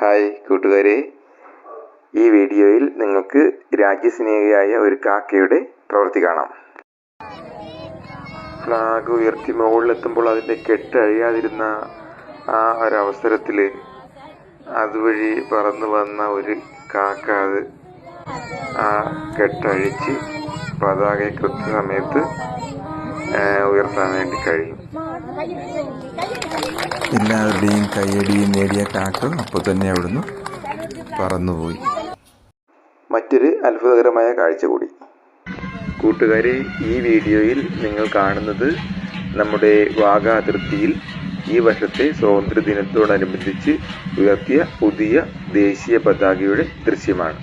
Hi കൂട്ടുകാരെ. ഈ വീഡിയോയിൽ നിങ്ങൾക്ക് രാജ്യസ്നേഹിയായ ഒരു കാക്കയുടെ പ്രവൃത്തി കാണാം. ഫ്ലാഗ് ഉയർത്തി മുകളിലെത്തുമ്പോൾ അതിന്റെ കെട്ട് അഴിയാതിരുന്ന ആ ഒരവസരത്തിൽ അതുവഴി പറന്നു വന്ന ഒരു കാക്ക അത് ആ കെട്ടഴിച്ച് പതാക കൃത്യസമയത്ത് ഉയർത്താൻ വേണ്ടി കഴിയും. എല്ലാവരുടെയും കയ്യടിയും നേടിയ കാക്ക അപ്പൊ തന്നെ അവിടുന്ന് പറന്നുപോയി. മറ്റൊരു അത്ഭുതകരമായ കാഴ്ച കൂടി. കൂട്ടുകാരെ ഈ വീഡിയോയിൽ നിങ്ങൾ കാണുന്നത് നമ്മുടെ വാഗ അതിർത്തിയിൽ ഈ വർഷത്തെ സ്വാതന്ത്ര്യ ദിനത്തോടനുബന്ധിച്ച് ഉയർത്തിയ പുതിയ ദേശീയ പതാകയുടെ ദൃശ്യമാണ്.